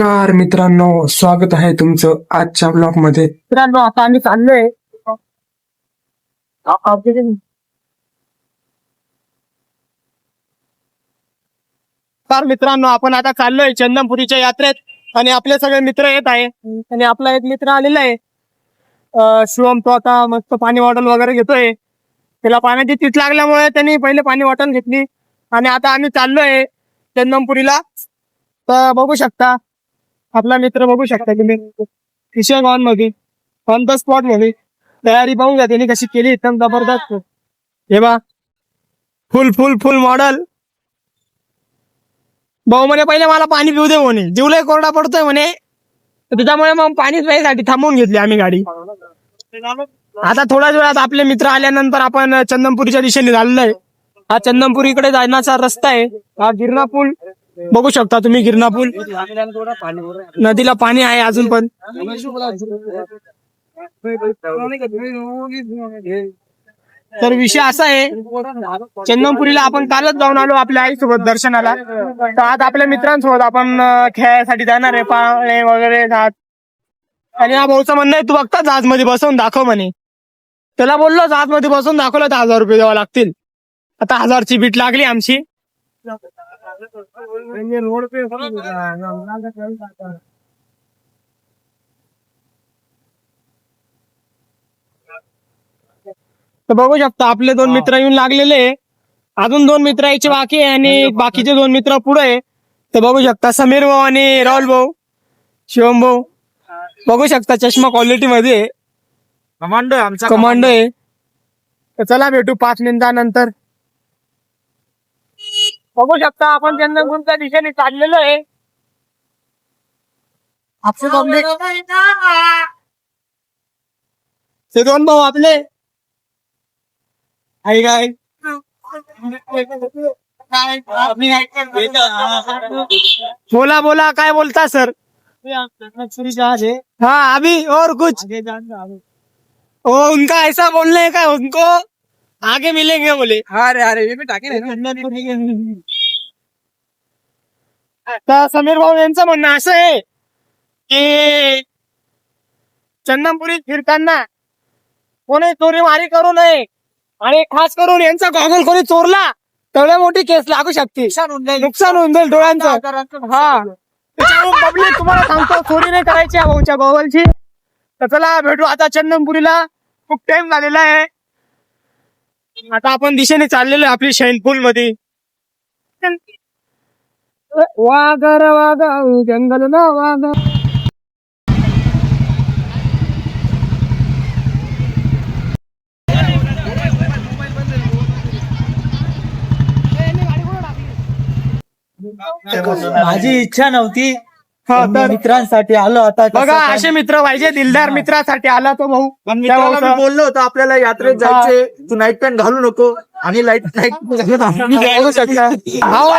नमस्कार मित्रांनो स्वागत आहे तुमचं आजच्या ब्लॉगमध्ये. मित्रांनो आता आम्ही चाललोय. तर मित्रांनो आपण आता चाललोय चंदनपुरीच्या यात्रेत. आणि आपले सगळे मित्र येत आहे. आणि आपला एक मित्र आलेला आहे. शिवम तो आता मस्त पाणी बॉटल वगैरे घेतोय. त्याला पाण्याची तीच लागल्यामुळे त्यांनी पहिले पाणी बॉटल घेतली. आणि आता आम्ही चाललोय चंदनपुरीला. तर बघू शकता. आपला मित्र बघू शकता तुम्ही. किशन ऑनमध्ये ऑन द स्पॉटमध्ये. तयारी पाहून घ्या त्यांनी कशी केली एकदम जबरदस्त. हे. बा फुल फुल फुल मॉडल भाऊ म्हणे पहिले मला पाणी पिऊ दे म्हणे. जीवलय कोरडा पडतोय म्हणे. त्याच्यामुळे मग पाणी प्यायसाठी थांबवून घेतली आम्ही गाडी. आता थोड्याच वेळात आपले मित्र आल्यानंतर आपण चंदनपुरीच्या दिशेने चाललोय. आहे हा चंदनपुरी इकडे जाण्याचा रस्ता आहे. हा गिरणा पूल. बघू शकता तुम्ही गिरणा पूल. नदीला पाणी आहे अजून पण. तर विषय असा आहे चंदनपुरीला आपण कालच जाऊन आलो आपल्या आईसोबत दर्शनाला. तर आज आपल्या मित्रांसोबत आपण खेळायसाठी जाणार आहे पाळे वगैरे जात. आणि हा भाऊचं म्हणणं आहे तू बघता जहाजमध्ये बसवून दाखव म्हणे. त्याला बोललो जहाजमध्ये बसवून दाखवलं तर हजार रुपये द्यावं लागतील. आता हजारची बीट लागली आमची. तर बघू शकता आपले दोन मित्र येऊन लागलेले. अजून दोन मित्र यायचे बाकी आहे आणि बाकीचे दोन मित्र पुढे आहे. तर बघू शकता समीर भाऊ आणि राहुल भाऊ शिवम भाऊ. बघू शकता चष्मा क्वालिटी मध्ये. कमांडो आहे आमचा कमांडो. आहे. तर चला भेटू पाच मिनिटानंतर. बघू शकता आपण चंदनपूरच्या दिशेने चाललेलो आहे. पब्लिक ते दोन भाऊ आपले आई काय बोला बोला काय बोलता सर? हाँ अभी और कुछ। ओ उनका ऐसा बोलने है का उनको आगे मिलेंगे बोले। अरे अरे हे मी टाकेन तर समीर भाऊ यांचं म्हणणं असं आहे की चंदनपुरीत फिरताना कोणी चोरी मारी करू नये आणि खास करून यांचा गॉगल कोणी चोरला तेवढ्या मोठी केस लागू शकते नुकसान होऊन जाईल. डोळ्यांचं. हा. पब्लिक तुम्हाला सांगतो चोरी नाही करायची भाऊच्या गॉगलची. तर चला भेटू आता चंदनपुरीला. खूप टाइम झालेला आहे. आता आपण दिशेने चाललेलो आपली शैनपूल मध्ये वागर वागा जंगल ना वागा माझी इच्छा नव्हती. हा मित्रांसाठी आलो आता कसं बघा काय- असे मित्र पाहिजे दिलदार मित्रासाठी आला तो भाऊ. पण त्या मित्राला मी भाऊचा- बोललो होतो आपल्याला यात्रेत जायचे तू नाईट पॅन्ट घालू नको आणि लाइट बघू शकता भाऊ,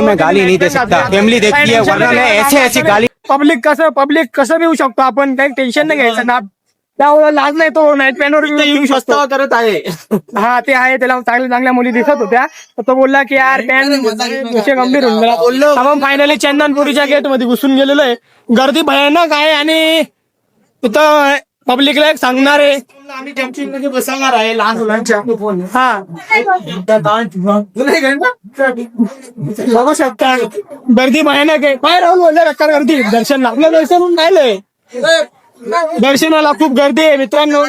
मैं गाली नहीं दे सकता फैमिली देखती है वरना मैं ऐसे ऐसी गाली पब्लिक कसं पब्लिक कसं येऊ शकतो आपण? काही टेन्शन नाही घ्यायचं ना. त्यामुळे लाज नाही तो नाईट पॅनवर येऊ शकतो करत आहे. हा ते आहे त्याला चांगल्या चांगल्या मुली दिसत होत्या. तर तो बोलला की यार पॅन विषय गंभीर होऊन गेला. बोललो. आपण फायनली चंदनपुरीच्या गेटमध्ये घुसून गेलेलो आहे. गर्दी भयानक आहे आणि तिथं पब्लिकला एक सांगणार आहे. आम्ही मध्ये बसवणार आहे लहान मुलांच्या. हा. बघू शकता. गर्दी भयानक आहे. काय राहुल बोलले गर्दी. दर्शन आपलं दर्शन होऊन राहिलंय. दर्शनाला खूप गर्दी आहे मित्रांनो.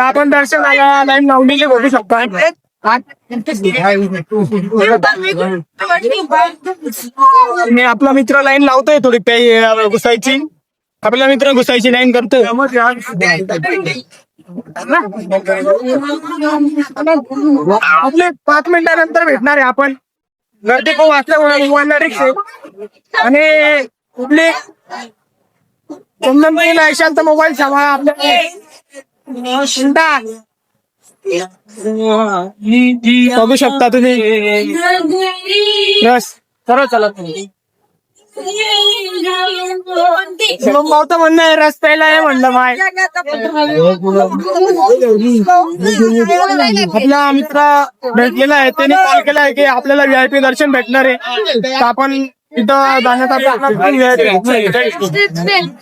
आपण दर्शनाला लाईन लावलेली बघू शकतो. आणि आपला मित्र लाईन लावतोय थोडी पे घुसायची. आपला मित्र घुसायची लाईन करतोय आपले पाच मिनिटानंतर भेटणार आहे आपण. गर्दी खूप असल्यामुळे मोबाईलला आणि कुठली? चंदनबाईला ऐशाल तर मोबाईल सांगा आपल्या शिंदा. बघू शकता तुम्ही. बस सरळ चला तुम्ही. भाऊचं म्हणणं आहे रस्त्याला आहे म्हणलं माय. आपला मित्र भेटलेला आहे त्याने कॉल केला आहे की आपल्याला व्हीआयपी दर्शन भेटणार आहे. आपण तिथं जाण्याचा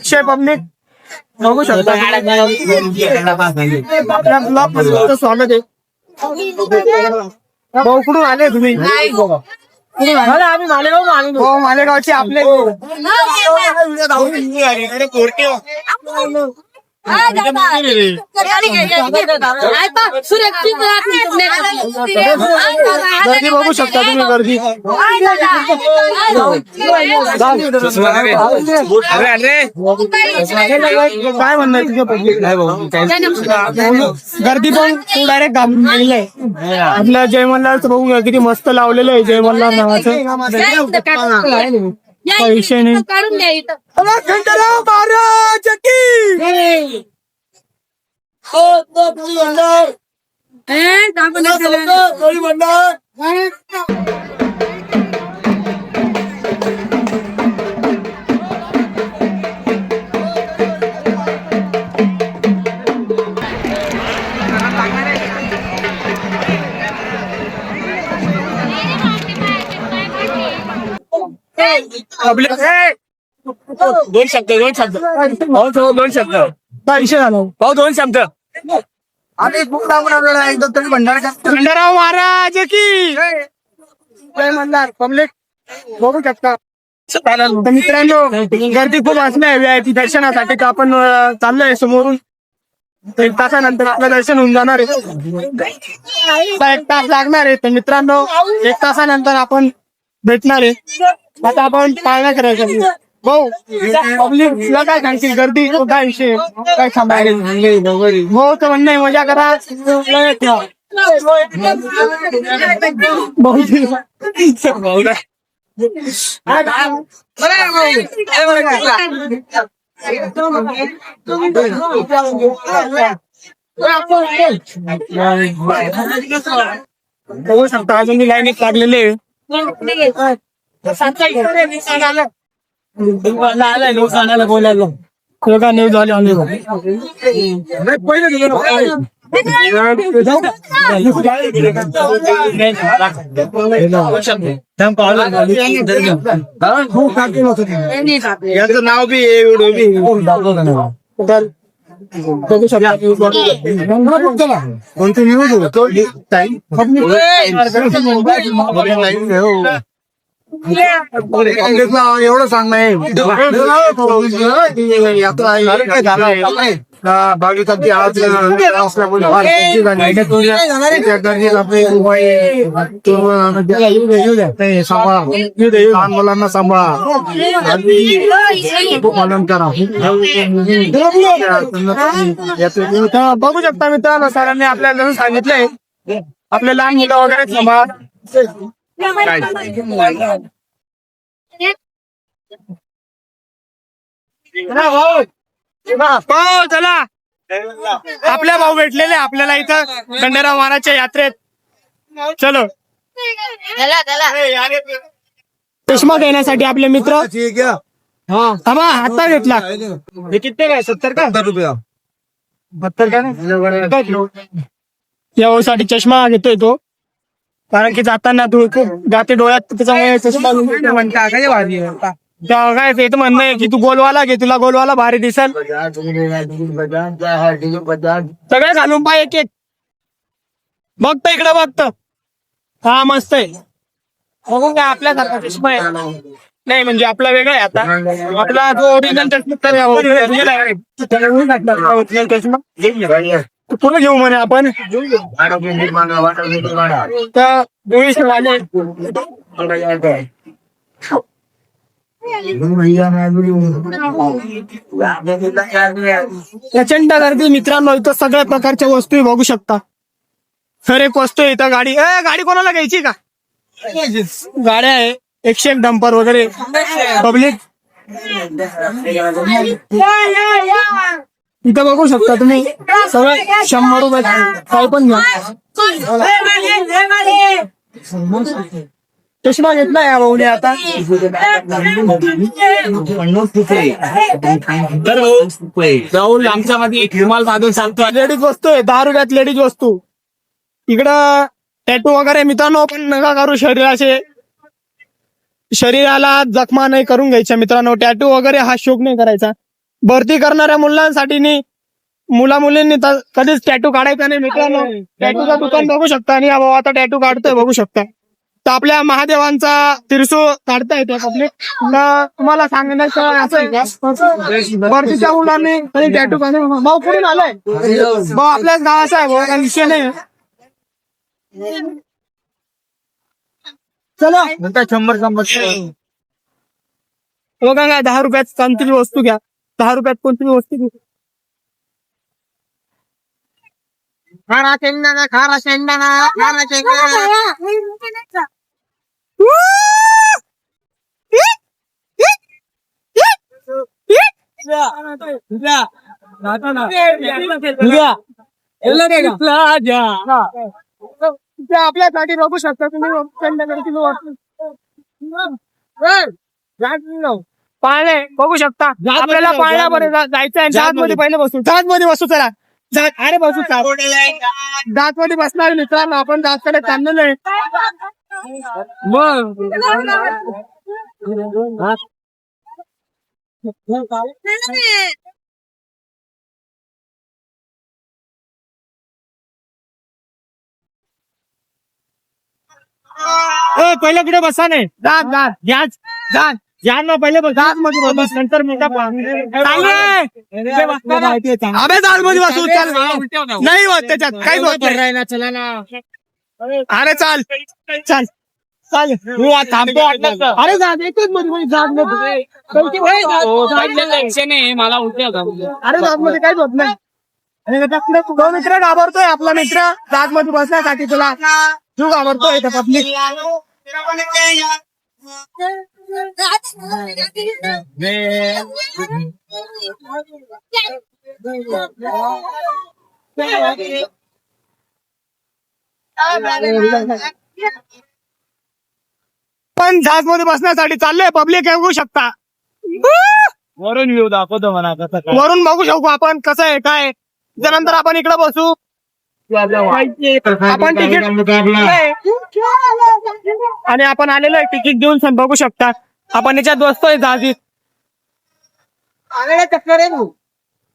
शे पब्लिक बघू शकता. आपल्या ब्लॉगमध्ये स्वागत आहे. भाऊ कुठून आले तुम्ही? आम्ही मालेगाव आलो हो मालेगावचे आपले गर्दी बघू शकता तुम्ही गर्दी. काय म्हणणं आहे तुझ्या पब्लिक गर्दी पण तू डायरेक्ट घालून गेलेलं आहे आपल्या जय मल्हारचं बघू किती मस्त लावलेलं आहे जय मल्हार नावाचं काही विषय नाही. काढून द्या इथं. महाराज की ए, दाबून द्या. दोन शब्द दोन शब्द. भाऊ तो दोन शब्द. भाऊ दोन शब्द. आम्ही भंडारा खंडराव महाराज की! मल्हार पब्लिक. बघू शकता. तर मित्रांनो गर्दी खूप असणार व्हीआयपी दर्शनासाठी तर आपण अं, चाललोय समोरून. एक तासानंतर आपलं दर्शन होऊन जाणार आहे. एक तास लागणार आहे. तर मित्रांनो एक तासानंतर आपण भेटणार आहे. आता आपण पाळणा करायचं भाऊ पब्लिक तुला काय सांगशील? गर्दी तो काय विषय काय सांभाळेल हो तर म्हणणं मजा करा. लय भाऊ बघू शकता अजून लाईनीत लागलेले आहे. बघा न्यूज आले आले याचं नाव बी आहे व्हिडिओ बी तर बघू शकता कोणतं न्यूज होतो टाइम काँग्रेसला एवढं सांगणं आहे बावीस तारखे आज लहान मुलांना सांभाळा. पालन करा. बघू शकता मित्रांनो सरांनी आपल्याला सांगितलंय. आपले लहान मुलं वगैरे सांभाळा. चला. आपल्या भाऊ भेटलेले आपल्याला इथं. खंडेराव महाराजच्या यात्रेत. चलो. चष्मा देण्यासाठी आपले मित्र. हा थांबा घेतला. हे किती काय सत्तर का? सत्तर रुपया. बत्तर का नाही? या ओळसाठी चष्मा घेतोय तो. कारण की जाताना खूप जाते डोळ्यात त्याच्यामुळे चष्मा म्हणता काय भारी काय ते तर म्हणणं आहे की तू गोलवाला घे तुला गोलवाला भारी दिसल सगळे घालून पाय एक एक बघत इकडे बघत हा मस्त आहे बघून काय आपल्यासारखा चष्मा आहे नाही म्हणजे आपला वेगळा आहे आता आपला जो ओरिजिनल चष्मा तर original आहे. original चष्मा तो पुढे घेऊ म्हणे आपण. प्रचंड गर्दी मित्रांनो इथं सगळ्या प्रकारच्या वस्तू बघू शकता. हर एक वस्तू आहे इथं गाडी ए गाडी कोणाला घ्यायची का? गाड्या आहे एकशे एक डंपर वगैरे. पब्लिक इथं बघू शकता तुम्ही. सगळं शंभर रुपये काय पण घ्या. चष्मा घेतला या भाऊने आता. राहुल आमच्या मध्ये हिमाल बांधून सांगतो. लेडीज वस्तू आहे दहा रुपयात लेडीज वस्तू. इकडं टॅटू वगैरे मित्रांनो पण नका करू शरीराचे. शरीराला जखमा नाही करून घ्यायच्या मित्रांनो. टॅटू वगैरे हा शोक नाही करायचा. भरती करणाऱ्या मुलांसाठी नी मुला मुलींनी तर कधीच टॅटू काढायचा नाही मित्रांनो. टॅटूचं दुकान बघू शकता आणि हा भाऊ आता टॅटू काढतोय बघू शकता. तर आपल्या महादेवांचा तिरसू काढता येतो पब्लिक तुम्हाला सांगण्याचं असं भरतीच्या मुलांनी कधी टॅटू काढा भाऊ कुठून आलाय? भाऊ आपल्याच गावाचा आहे भाऊ काही विषय नाही. चला. शंभर शंभर. बघा काय दहा रुपयात कोणती वस्तू घ्या. दहा रुपयात कोणती वस्तू खारा शेंगदाणा खारा शेंगदाणा खारा शेंगदाणा. आपल्यासाठी बघू शकता तुम्ही पाळणे बघू शकता. आपल्याला पाळण्यामध्ये जा- जायचं आहे जहाजमध्ये पहिले बसू. जहाजमध्ये बसू चला. अरे बसू जहाजमध्ये बसणार मित्रांनो आपण जहाजकडे चाललेलो आहे मग ए, पहिले कुठे बसा नाही? जहाज जहाज जहाज जहाज जहाज ना पहिले बस जहाजमध्ये बस, नंतर मोठा अबे जहाजमध्ये बसू चल नाही होत त्याच्यात काहीच होत नाही. चला ना. अरे चाल. चाल. चाल. तू आज थांबतो वाटलं तर. अरे जहाज एकच मध्ये जहाज. मला उलट्या अरे जहाजमध्ये काहीच होत नाही. तो मित्र घाबरतोय आपला मित्र. जहाजमध्ये बसण्यासाठी तुला. तू घाबरतोय त्या पब्लिक पण जहाजमध्ये बसण्यासाठी चाललोय पब्लिक बघू शकता. वरून व्ह्यू दाखवतो म्हणा कसं वरून बघू शकू आपण कसं आहे काय त्यानंतर आपण इकडे बसू. आपण तिकीट. आणि आपण आलेलो आहे तिकीट देऊन सण बघू शकता. आपण याच्यात बसतोय जहाजीत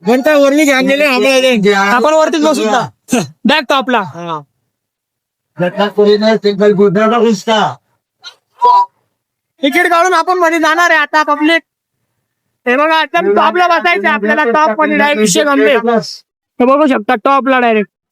घंटा वरली आणलेले आपण वरतीच बसू बॅग तो आपला. तिकीट काढून आपण मध्ये जाणार आहे आता पब्लिक. हे बघा आता टॉपला बसायचं आपल्याला. टॉपमध्ये डायरेक्ट विषय गंभीर. हे बघू शकता टॉपला डायरेक्ट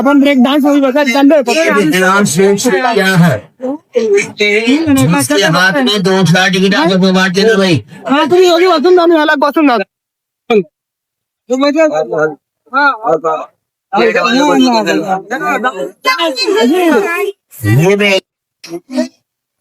आपण ब्रेक डान्समध्ये बघत चाललोय क्या है? उसके हाथ में दो चार टिकट आपको बांटते ना भाई। हा तुम्ही योगी बसून जाऊन याला बसून जा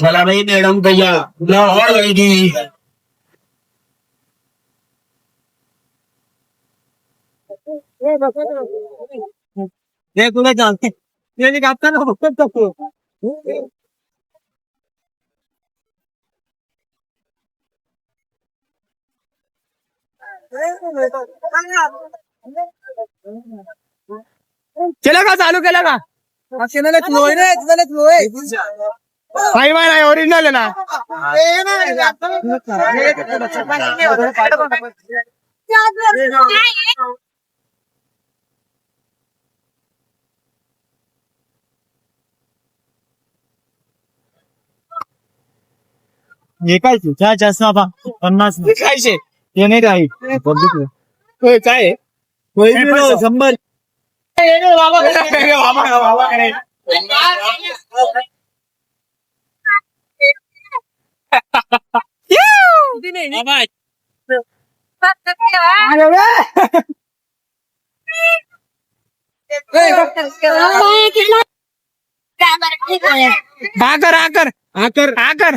సలమైన ఎడంకయ్యా నా ఇది నేను కూడా కాదు నేను కాస్తాను ఒక్కటి తక్కువ Thank you. केलं का? चालू केलं का? नाही बाय नाही ओरिजिनल आहे ना? हे काय चहा जास्त आता पन्नास खायचे हे नाही होय, काय आहे? शंभर. आकर आकर आकर आकर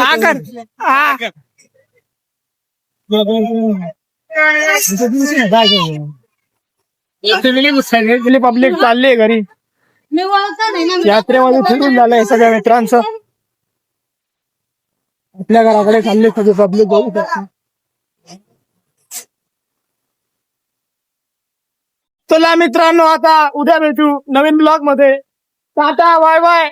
आकर आ. सगळी पब्लिक चालली घरी. मी ओळखत नाही ना यात्रेमध्ये फिरून झालंय सगळ्या मित्रांचं. आपल्या घराकडे चालले सगळे पब्लिक बघू शकता चला मित्रांनो आता उद्या भेटू नवीन ब्लॉगमध्ये. Tata bye bye.